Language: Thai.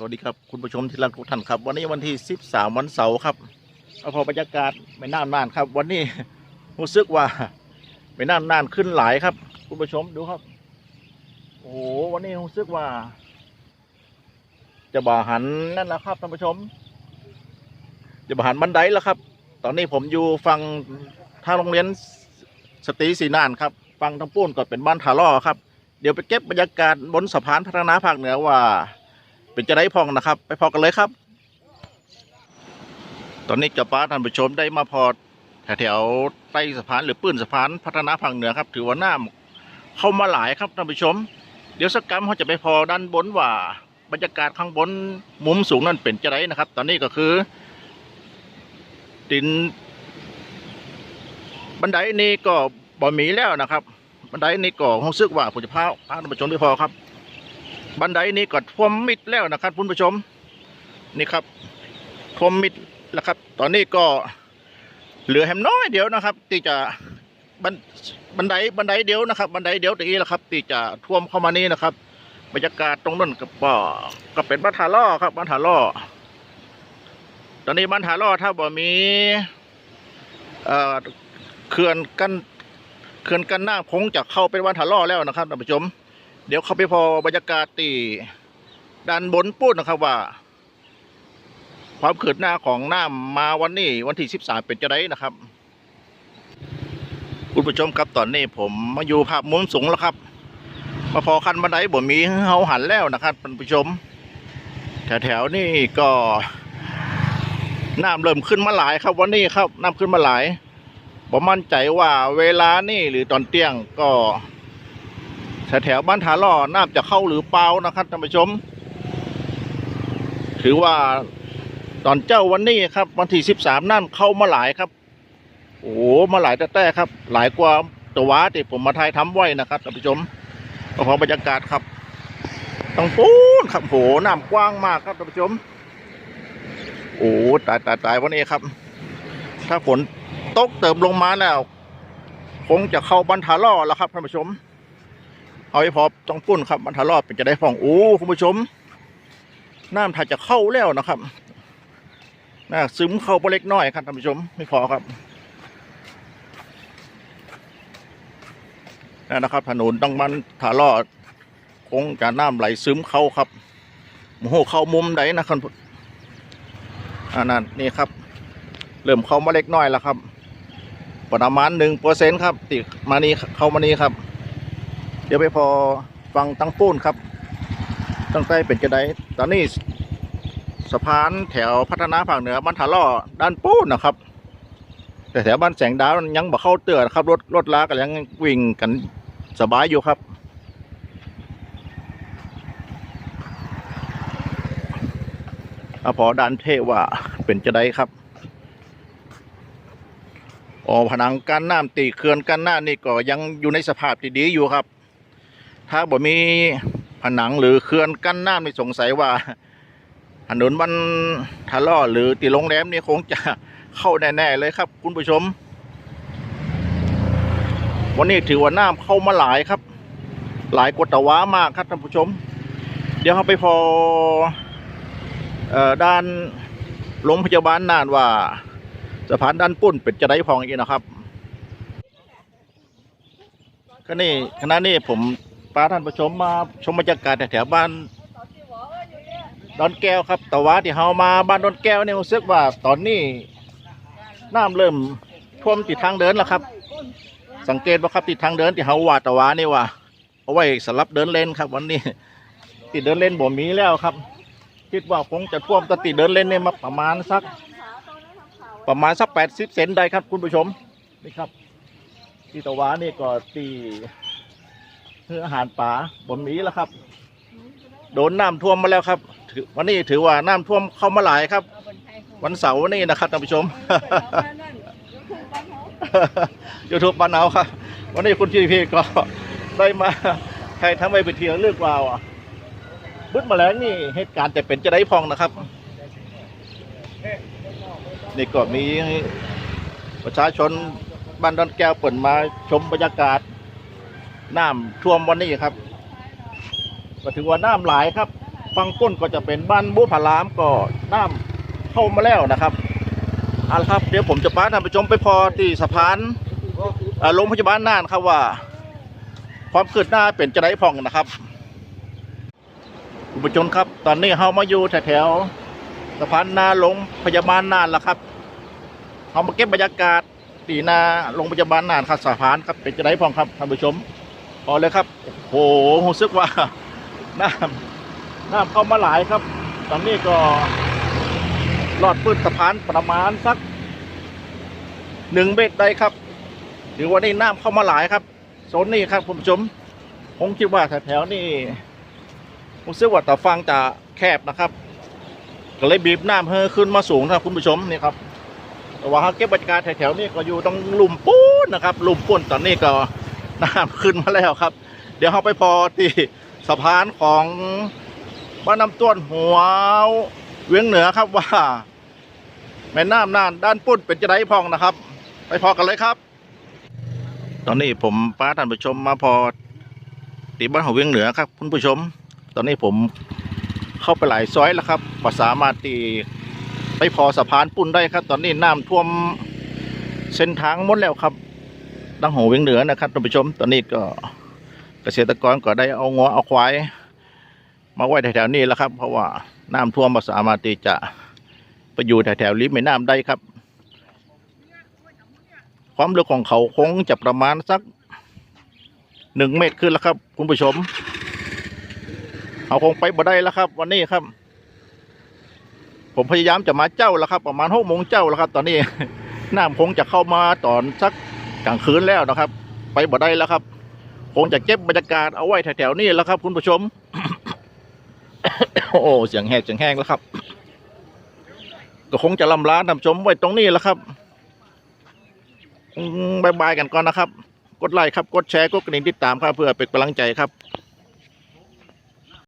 สวัสดีครับคุณผู้ชมที่รักทุกท่านครับ วันนี้วันที่ 13 วันเสาร์ครับเอาพอบรรยากาศไม่น่านานครับ วันนี้รู้สึกว่าไม่น่านนานขึ้นหลายครับ คุณผู้ชมดูครับ โอ้โหวันนี้รู้สึกว่า จะบ่าหันนั่นแหละครับท่านผู้ชม จะบ่าหันบันไดแล้วครับ ตอนนี้ผมอยู่ฟังทางโรงเรียนสตรีสีนานครับ ฟังทั้งปูนก็เป็นบ้านถาล่อครับเดี๋ยวไปเก็บบรรยากาศบนสะพานพัฒนาภาคเหนือว่า เป็นจะได้พองนะครับ ไปพอกันเลยครับ ตอนนี้กับป้าท่านผู้ชมได้มาพอแถวใต้สะพานหรือปื้นสะพานพัฒนาภาคเหนือครับ ถือว่าน้ำเข้ามาหลายครับท่านผู้ชม เดี๋ยวสักกรรมเขาจะไปพอด้านบนว่าบรรยากาศข้างบนมุมสูงนั่นเป็นจะได้นะครับ ตอนนี้ก็คือดินบันไดนี้ก็บ่มีแล้วนะครับ บันไดนี้ก็รู้สึกว่าผมจะพาพาท่านผู้ชมไปพอครับ บันไดนี้ก็ท่วมมิดแล้วนะครับคุณผู้ชมนี่ครับท่วมมิดแล้วครับ ตอนนี้ก็เหลือแฮมน้อยเดียวนะครับที่จะบันบันไดบันไดเดียวนะครับบันไดเดียวตรงนี้แหละครับที่จะท่วมเข้ามานี่นะครับบรรยากาศตรงนั้นก็ป่อก็เป็นบ้านถาล่อครับบ้านถาล่อตอนนี้บ้านถาล่อถ้าบ่มีเอ่อเขื่อนกันเขื่อนกันหน้าคงจะเข้าเป็นบ้านถาล่อแล้วนะครับท่านผู้ชม เดี๋ยวเข้าไปพอบรรยากาศตีด้านบนพูดนะครับว่า ความขืดหน้าของน้ำมาวันนี้วันที่สิบสามเป็นจะได้นะครับ คุณผู้ชมครับตอนนี้ผมมาอยู่ภาพมุมสูงแล้วครับ มาพอคันบันไดบ่มีเฮาหันแล้วนะครับคุณผู้ชม แถวๆนี่ก็น้ำเริ่มขึ้นมาหลายครับวันนี้ครับน้ำขึ้นมาหลายผมมั่นใจว่าเวลานี่หรือตอนเที่ยงก็ แถวบ้านถาล่อน้ำจะเข้าหรือเปล่านะครับท่านผู้ชม ถือว่าตอนเจ้าวันนี้ครับ วันที่สิบสามน้ำเข้ามาหลายครับ โอ้โหมาหลายแต่แต่ครับ หลายกว่าตัวที่ผมมาถ่ายทำไว้นะครับท่านผู้ชมขอบรรยากาศครับต้องปูนครับโหน้ำกว้างมากครับท่านผู้ชม โอ้ตายตายตายวันนี้ครับ ถ้าฝนตกเติมลงมาแล้ว คงจะเข้าบ้านถาล่อแล้วครับท่านผู้ชม เอาให้พอต้องปุ้นครับมันทะลอบเป็นจะได้ฟองโอ้คุณผู้ชม น้ำถ้าจะเข้าแล้วนะครับน่าซึมเข้าไปเล็กน้อยครับท่านผู้ชมไม่พอครับนั่นนะครับ ถนนต้องมันถาลอดคงจะน้ำไหลซึมเข้าครับโอ้โหเข้ามุมไหนนะครับอันนั้นนี่ครับ เริ่มเข้ามาเล็กน้อยแล้วครับ ประมาณหนึ่งเปอร์เซ็นครับติมานี่เข้ามานี่ครับ เดี๋ยวไปพอฟังตั้งปูนครับ ตั้งใต้เป็นจะไดตอนนี้สะพานแถวพัฒนาภาคเหนือบ้านถาล่อด้านปูนนะครับ แต่แถวบ้านแสงดาวยังบ่เข้าเตือนครับ รถรถล้าก็ยังวิ่งกันสบายอยู่ครับอพอด้านเทว่าเป็นจะได้ครับอ๋อผนังกั้นน้ำตีเขื่อนกั้นน้ำนี่ก็ยังอยู่ในสภาพที่ดีอยู่ครับ ถ้าบ่มีผนังหรือเขื่อนกั้นน้ำนี่สงสัยว่าถนนมันทะลาะหรือตีโรงแรมนี่คงจะเข้าแน่ๆเลยครับ คุณผู้ชม วันนี้ถือว่าน้ำเข้ามาหลายครับ หลายกว่าตะว้ามากครับท่านผู้ชม เดี๋ยวเราไปพอออด้านโรงพยาบาลน่านว่าสะพานด้านปุ้นเป็นจะได้พองอีกนะครับก็นี่ขณะนี้ผม พาท่านผู้ชมมาชมบรรยากาศแถวๆบ้านดอนแก้วครับแต่ว่าที่เฮามาบ้านดอนแก้วเนี่ยรู้สึกว่าตอนนี้น้ำเริ่มท่วมติดทางเดินแล้วครับ สังเกตว่าครับติดทางเดินที่เฮาว่าตะวานี่ว่าเอาไว้สำหรับเดินเล่นครับ วันนี้ติดเดินเล่นบ่มีแล้วครับ คิดว่าคงจะท่วมตติดเดินเล่นเนี่ยมาประมาณสัก ประมาณสักแปดสิบเซนได้ครับคุณผู้ชมนี่ครับที่ตะวานี่ก็ตี เพื่ออาหารป่าบนมีแล้วครับ โดนน้ำท่วมมาแล้วครับวันนี้ถือว่าน้ำท่วมเข้ามาหลายครับ วันเสาร์นี่นะครับท่านผู้ชมยูทูบบ้านเอาครับ วันนี้คุณพี่พี่ก็ได้มาใครทั้งไปไปเที่ยวเลือกวาวอะบึ้ดมาแล้วนี่เหตุการณ์แต่เป็นจะได้พองนะครับนี่ก็มีประชาชนบ้านดอนแก้วเปิดมาชมบรรยากาศ น้ำท่วมวันนี้ครับ ก็ถือว่าน้ำหลายครับฝั่งก้นก็จะเป็นบ้านบุผารามก็น้ำเข้ามาแล้วนะครับเอาละครับ เดี๋ยวผมจะพาท่านผู้ชมไปพอที่สะพานอ่อโรงพยาบาลน่านครับว่า ความคืบหน้าเป็นจะได้พองนะครับคุณผู้ชมครับ ตอนนี้เฮามาอยู่แถวๆสะพานนาโรงพยาบาลน่านแล้วครับเฮามาเก็บบรรยากาศตีนาโรงพยาบาลน่านครับสะพานครับเป็นจะได้พองครับท่านผู้ชม พอเลยครับ โอ้โหรู้สึกว่า น้ำน้ำเข้ามาหลายครับ ตอนนี้ก็ลอดพื้นสะพานประมาณสักหนึ่งเมตรได้ครับถือว่านี่น้ำเข้ามาหลายครับโซนนี้ครับคุณผู้ชมผมคิดว่าแถวๆนี่ผมเชื่อว่าตาฟังจะแคบนะครับ ก็เลยบีบน้ำเฮอขึ้นมาสูงนะครับคุณผู้ชมนี่ครับแต่ว่าเขาเก็บบรรยากาศแถวๆนี้ก็อยู่ตรงลุ่มปูนนะครับลุ่มปูนตอนนี้ก็ น้ำขึ้นมาแล้วครับ เดี๋ยวเราไปพอที่สะพานของบ้านน้ำต้วนหัวเวียงเหนือครับว่าแม่น้ำน่านด้านปุ้นเป็นจะได้พองนะครับ ไปพอกันเลยครับ ตอนนี้ผมป้าท่านผู้ชมมาพอตีบ้านหัวเวียงเหนือครับ คุณผู้ชม ตอนนี้ผมเข้าไปหลายซอยแล้วครับก็สามารถตีไปพอสะพานปุ้นได้ครับ ตอนนี้น้ำท่วมเส้นทางหมดแล้วครับ ดังหัวเวียงเหนือนะครับท่านผู้ชม ตอนนี้ก็เกษตรกรก็ได้เอางัวเอาควาย มาไว้แถวๆนี้แล้วครับ เพราะว่าน้ำท่วมมาสามารถที่จะไปอยู่แถวๆริมแม่น้ำได้ครับ ความลึกของเขาคงจะประมาณสักหนึ่งเมตรขึ้นแล้วครับ คุณผู้ชม เอาคงไปบ่ได้แล้วครับ วันนี้ครับ ผมพยายามจะมาเจ้าแล้วครับ ประมาณหกโมงเจ้าแล้วครับ ตอนนี้น้ำคงจะเข้ามาตอนสัก กลางคืนแล้วนะครับ ไปบ่ได้แล้วครับ คงจะเก็บบรรยากาศเอาไว้แถวๆนี้แล้วครับ คุณผู้ชม โอ้เสียงแหกเสียงแห้งแล้วครับ ก็คงจะลำลาท่านผู้ชมไว้ตรงนี้แล้วครับบายบายกันก่อนนะครับ กดไลค์ครับ กดแชร์ กดกระดิ่งติดตามครับเพื่อเป็นกำลังใจครับ